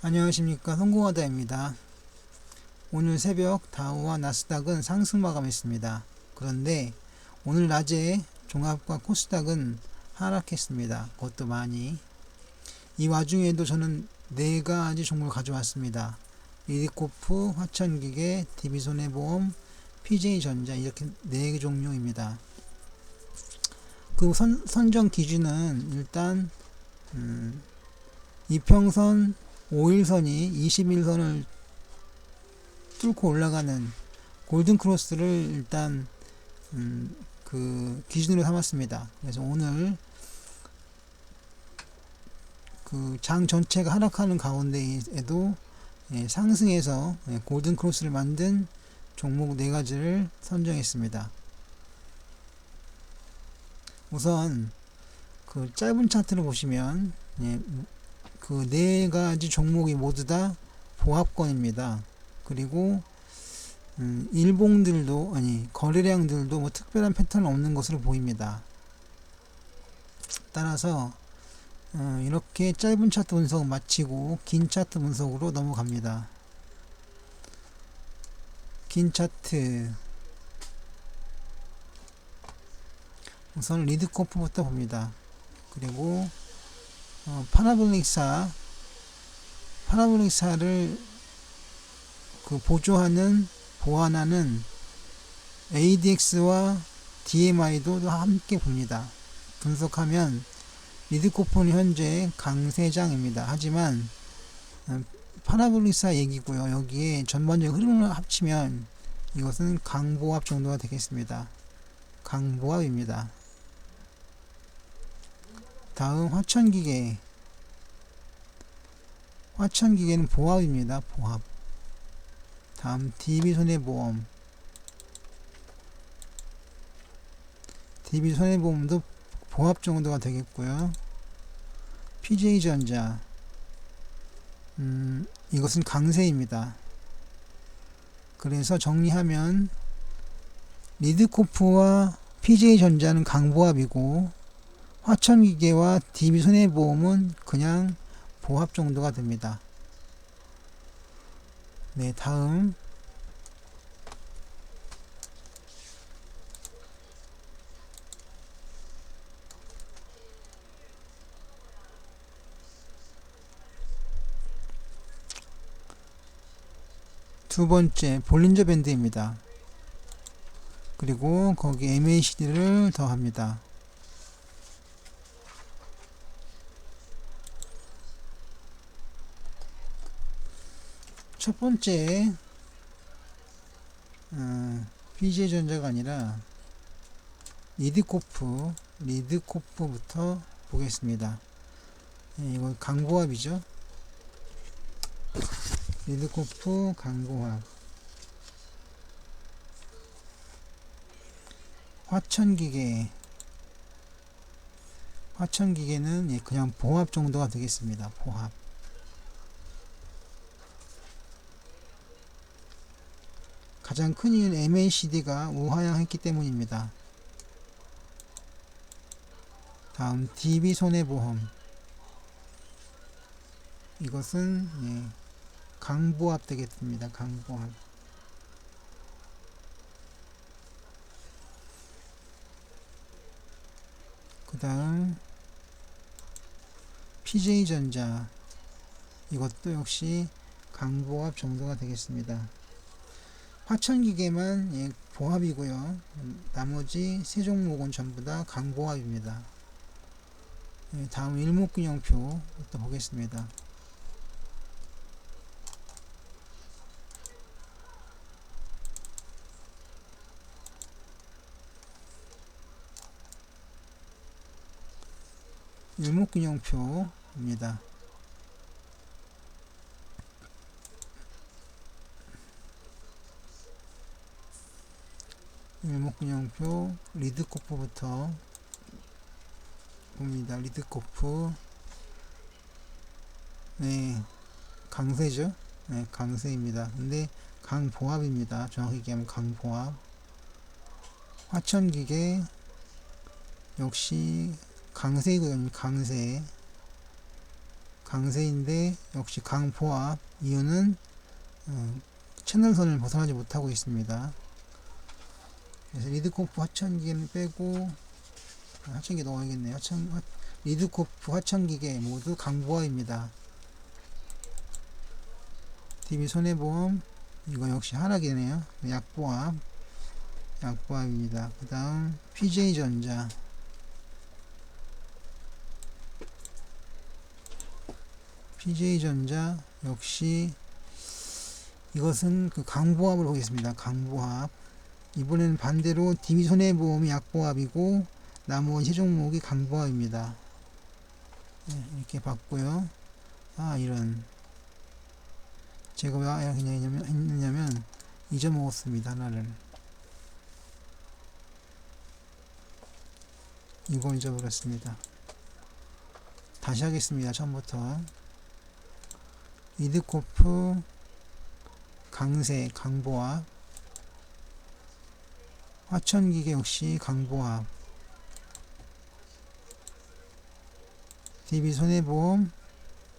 안녕하십니까 성공하다입니다. 오늘 새벽 다우와 나스닥은 상승 마감했습니다. 그런데 오늘 낮에 종합과 코스닥은 하락했습니다. 그것도 많이. 이 와중에도 저는 네 가지 종목을 가져왔습니다. 리디코프, 화천기계, DB손해보험, PJ전자 이렇게 네 개 종류입니다. 그 선, 선정 기준은 일단 음, 이평선 5일선이 21선을 뚫고 올라가는 골든 크로스를 일단 음, 그 기준으로 삼았습니다. 그래서 오늘 그 장 전체가 하락하는 가운데에도 예, 상승해서 예, 골든 크로스를 만든 종목 네 가지를 선정했습니다. 우선 그 짧은 차트를 보시면 예, 그 네 가지 종목이 모두 다 보합권입니다. 그리고 음, 일봉들도 아니 거래량들도 뭐 특별한 패턴 없는 것으로 보입니다. 따라서 어, 이렇게 짧은 차트 분석 마치고 긴 차트 분석으로 넘어갑니다. 긴 차트 우선 리드코프부터 봅니다. 그리고 어, 파라볼릭사 파라볼릭사를 그 보조하는 보완하는 ADX와 DMI도 함께 봅니다. 분석하면 리드코프는 현재 강세장입니다. 하지만 어, 파라볼릭사 얘기고요. 여기에 전반적 흐름을 합치면 이것은 강보합 정도가 되겠습니다. 강보합입니다. 다음 화천기계 화천기계는 보합입니다. 보합 다음 DB손해보험 DB손해보험도 보합 정도가 되겠고요. PJ전자 음, 이것은 강세입니다. 그래서 정리하면 리드코프와 PJ전자는 강보합이고 화천기계와 DB손해보험은 그냥 보합 정도가 됩니다. 네, 다음 두 번째 볼린저 밴드입니다. 그리고 거기 MACD를 더합니다. 첫 번째 어, BJ전자가 아니라 리드코프 리드코프부터 보겠습니다. 예, 이건 강보합이죠. 리드코프 강보합 화천기계 화천기계는 예, 그냥 보합 정도가 되겠습니다. 보합 가장 큰 이유는 MACD가 우하향했기 때문입니다. 다음 DB손해보험 이것은 예, 강보합 되겠습니다. 강보합 그 다음 PJ전자 이것도 역시 강보합 정도가 되겠습니다. 화천기계만 예, 보합이고요. 나머지 세 종목은 전부 다 강보합입니다. 예, 다음 일목균형표부터 보겠습니다. 일목균형표입니다. 일목균형표 리드코프부터 봅니다. 리드코프 네 강세죠. 네 강세입니다. 근데 강보합입니다. 정확히 얘기하면 강보합 화천기계 역시 강세이거든요. 강세 강세인데 역시 강보합 이유는 어, 채널선을 벗어나지 못하고 있습니다. 그래서 리드코프 하천기는 빼고 아, 하천기 넣어야겠네요. 하천, 하, 리드코프 하천기계 모두 강보합입니다. DB 손해보험 이거 역시 하락이네요. 약보합 약보합입니다. 그 다음 PJ전자 PJ전자 역시 이것은 그 강보합을 보겠습니다. 강보합 이번에는 반대로 DB 손해보험이 약보합이고 나머지 종목이 강보합입니다. 네, 이렇게 봤고요. 아 이런 제가 왜 이렇게 했냐면, 잊어먹었습니다. 하나를 이걸 잊어버렸습니다. 다시 하겠습니다. 처음부터 이드코프 강세 강보합 화천기계 역시 강보합 DB 손해보험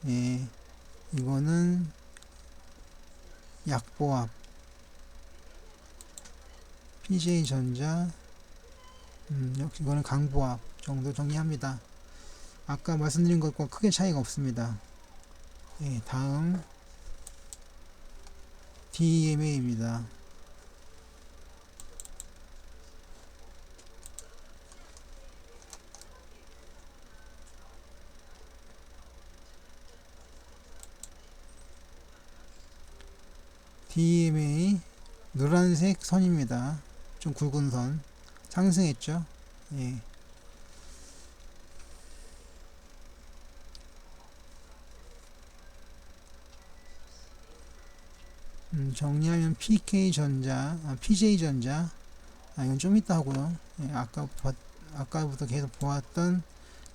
예, 이거는 약보합 PJ전자 음, 역시 이거는 강보합 정도 정리합니다. 아까 말씀드린 것과 크게 차이가 없습니다. 예, 다음 DMA입니다. DMA 노란색 선입니다. 좀 굵은 선 상승했죠. 예. 음, 정리하면 PK전자, 아, PJ전자, 아, 이건 좀 이따 하고요. 예, 아까, 봐- 아까부터 계속 보았던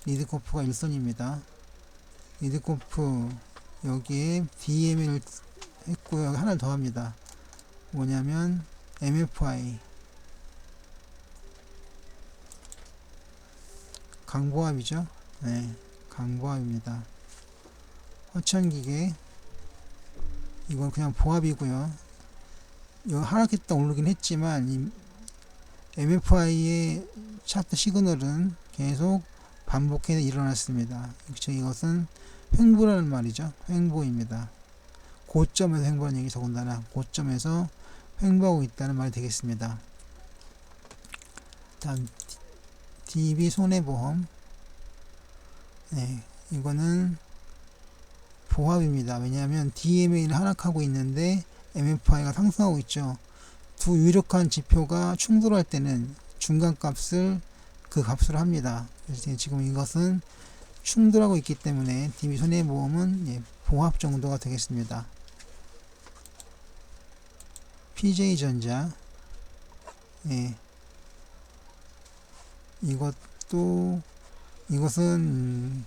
리드코프가 일선입니다. 리드코프, 여기에 DM 여기 하나 더 합니다. 뭐냐면, MFI. 강보합이죠. 네, 강보합입니다. 화천기계, 이건 그냥 보합이고요. 이거 하락했다 오르긴 했지만 이 MFI의 차트 시그널은 계속 반복해서 일어났습니다. 즉 이것은 횡보라는 말이죠. 횡보입니다. 고점에서 횡보하는 얘기 더군다나 고점에서 횡보하고 있다는 말이 되겠습니다. 다음 DB 손해보험 네, 이거는 보합입니다. 왜냐하면 DMA는 하락하고 있는데 MFI가 상승하고 있죠. 두 유력한 지표가 충돌할 때는 중간값을 그 값으로 합니다. 그래서 지금 이것은 충돌하고 있기 때문에 DB 손해보험은 예, 보합 정도가 되겠습니다. PJ전자 예, 이것도 이것은 음,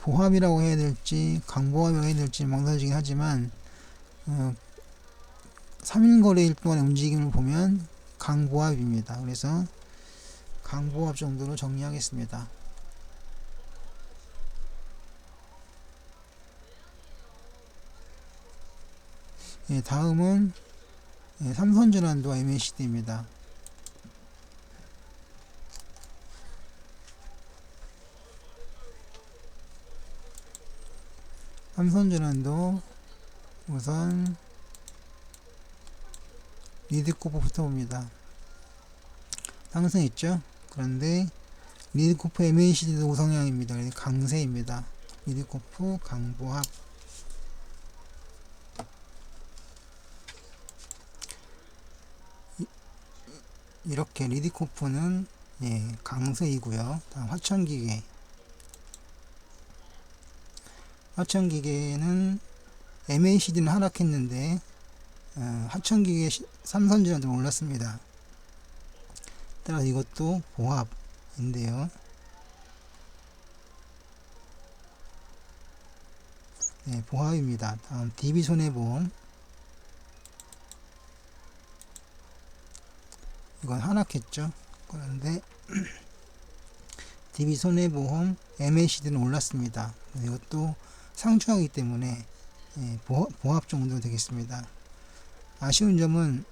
보합이라고 해야 될지 강보합이라고 해야 될지 망설여지긴 하지만 어, 3일 거래일 동안의 움직임을 보면 강보합입니다. 그래서 강보합 정도로 정리하겠습니다. 예, 다음은 예, 삼선전환도 MACD입니다. 삼선전환도 우선 리드코프부터 봅니다. 상승했죠? 그런데 리드코프 MACD도 우성향입니다. 강세입니다. 리드코프 강보합 이렇게 리드코프는 예, 강세이고요. 다음 화천기계 하천기계는 MACD는 하락했는데 어, 하천기계 삼선전환도 올랐습니다. 따라서 이것도 보합인데요. 네, 보합입니다. 다음 DB손해보험 이건 하락했죠. 그런데 DB 손해보험, MACD는 올랐습니다. 이것도 상주하기 때문에 예, 보, 보합 정도 되겠습니다. 아쉬운 점은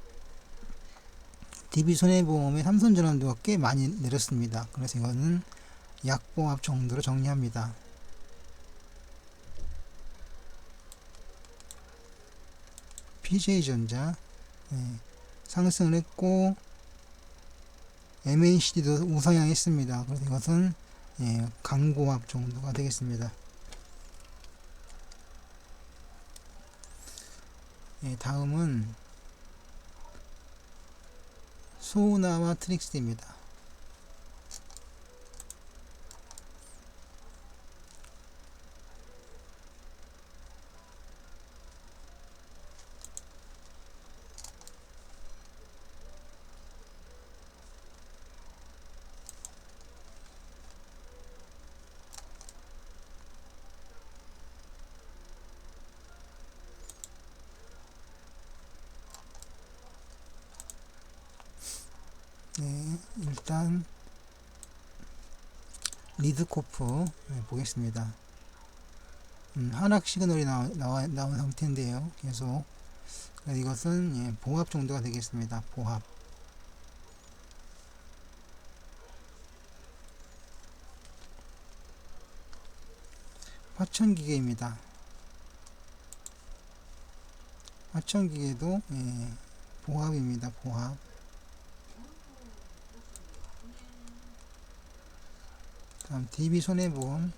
DB 손해보험의 삼성전환도가 꽤 많이 내렸습니다. 그래서 이거는 약보합 정도로 정리합니다. PJ전자 네, 상승을 했고 MACD도 우상향했습니다. 그래서 이것은 예, 강보합 정도가 되겠습니다. 예, 다음은 소나와 트릭스입니다. 네, 일단 리드코프 네, 보겠습니다. 음, 하락 시그널이 나와, 나와, 나온 상태인데요. 계속 이것은 예, 보합 정도가 되겠습니다. 보합. 화천기계입니다. 화천기계도 예, 보합입니다. 보합. 다음 DB 손해보험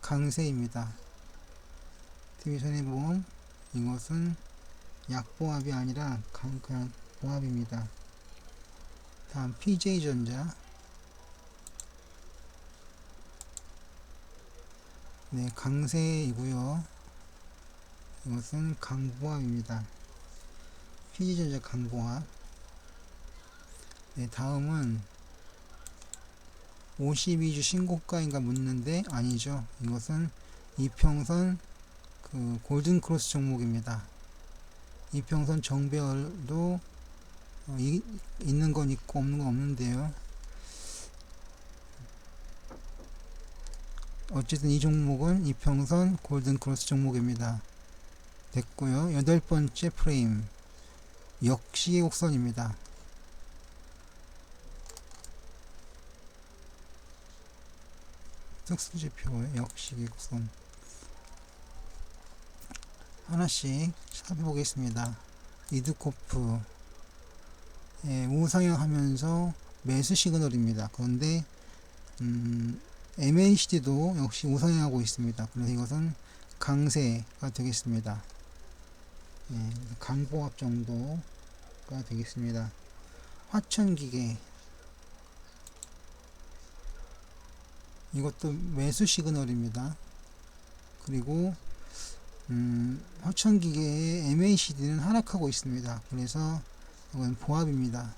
강세입니다. DB 손해보험 이것은 약보합이 아니라 강, 그냥 보합입니다. 다음 PJ전자 네 강세이고요. 이것은 강보합입니다. PJ전자 강보합 네 다음은 52주 신고가인가 묻는데 아니죠. 이것은 이평선 그 골든 크로스 종목입니다. 이평선 정배열도 어, 이, 있는 건 있고 없는 건 없는데요. 어쨌든 이 종목은 이평선 골든 크로스 종목입니다. 됐고요. 여덟 번째 프레임 역시 곡선입니다. 특수지표의 역시객선 하나씩 살펴보겠습니다. 이드코프 예, 우상향 하면서 매수 시그널입니다. 그런데 음, MACD도 역시 우상향하고 있습니다. 그래서 이것은 강세가 되겠습니다. 예, 강보합 정도가 되겠습니다. 화천기계 이것도 매수 시그널입니다. 그리고 음, 화천기계의 MACD는 하락하고 있습니다. 그래서 이건 보합입니다.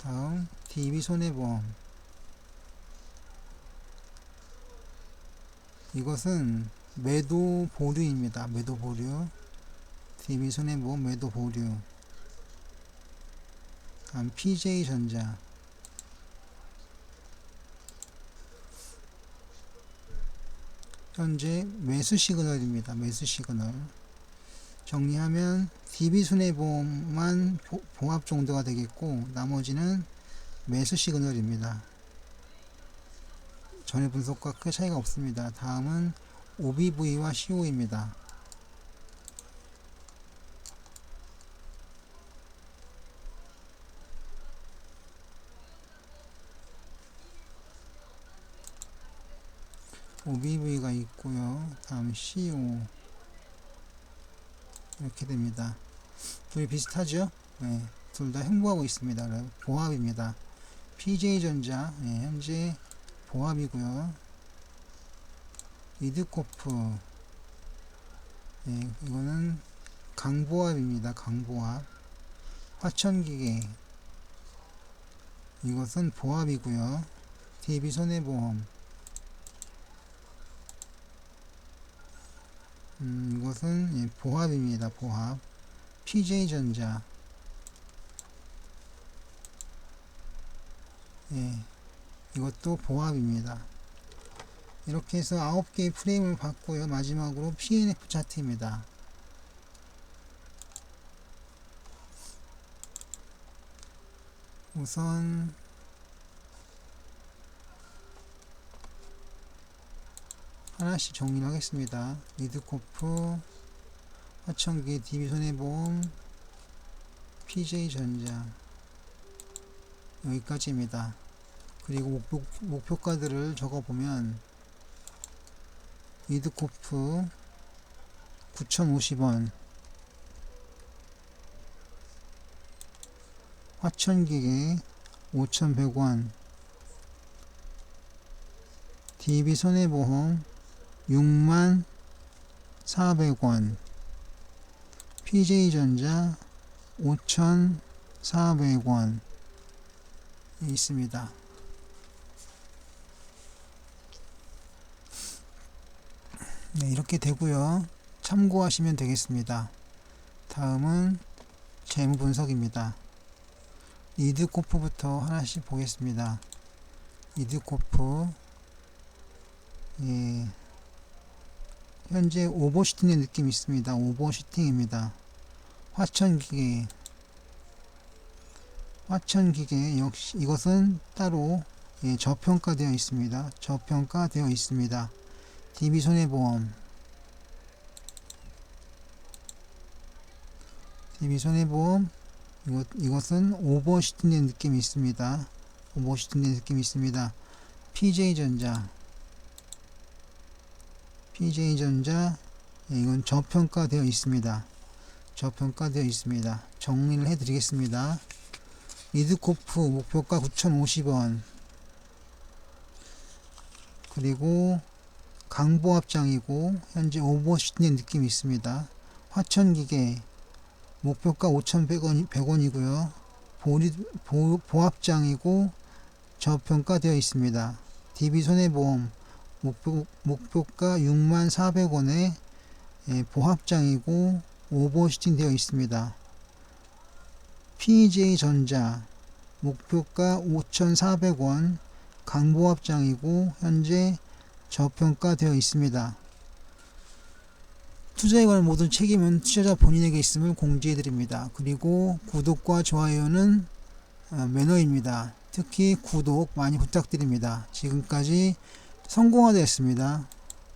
다음 DB 손해보험 이것은 매도 보류입니다. 매도 보류 DB 손해보험 매도 보류 다음 PJ전자 현재 매수 시그널입니다. 매수 시그널. 정리하면 DB 손해보험만 봉합 정도가 되겠고 나머지는 매수 시그널입니다. 전의 분석과 큰 차이가 없습니다. 다음은 OBV와 CO입니다. OBV가 있고요. 다음 CO 이렇게 됩니다. 둘이 비슷하죠? 네, 둘 다 행보하고 있습니다. 보합입니다. PJ전자 네, 현재 보합이고요. 이드코프 네, 이거는 강보합입니다. 강보합 화천기계 이것은 보합이고요. DB손해보험 음, 이것은 예, 보합입니다. 보합. PJ전자. 예, 이것도 보합입니다. 이렇게 해서 9개의 프레임을 봤고요. 마지막으로 PNF 차트입니다. 우선 하나씩 정리를 하겠습니다. 리드코프, 화천기, DB손해보험, PJ전자 여기까지입니다. 그리고 목표, 목표 가들을 적어보면 리드코프 9,050원 화천기계 5,100원 DB손해보험 6만 400원 PJ전자 5,400원 있습니다. 네, 이렇게 되고요. 참고하시면 되겠습니다. 다음은 재무 분석입니다. 이드코프부터 하나씩 보겠습니다. 이드코프 예, 현재 오버슈팅의 느낌이 있습니다. 오버슈팅입니다. 화천기계 화천기계 역시 이것은 따로 예, 저평가되어 있습니다. 저평가되어 있습니다. DB손해보험 DB손해보험 이것, 이것은 오버슈팅된 느낌이 있습니다. 오버슈팅된 느낌이 있습니다. PJ전자 PJ전자 예, 이건 저평가되어 있습니다. 저평가되어 있습니다. 정리를 해드리겠습니다. 리드코프 목표가 9,050원 그리고 강보합장이고 현재 오버슈팅의 느낌이 있습니다. 화천기계 목표가 5,100원, 100원이고요. 보리, 보, 보합장이고 저평가되어 있습니다. DB손해보험 목표, 목표가 64,400원에 예, 보합장이고 오버슈팅 되어 있습니다. PJ전자 목표가 5,400원 강보합장이고 현재 저평가되어 있습니다. 투자에 관한 모든 책임은 투자자 본인에게 있음을 공지해 드립니다. 그리고 구독과 좋아요는 어, 매너입니다. 특히 구독 많이 부탁드립니다. 지금까지 성공화되었습니다.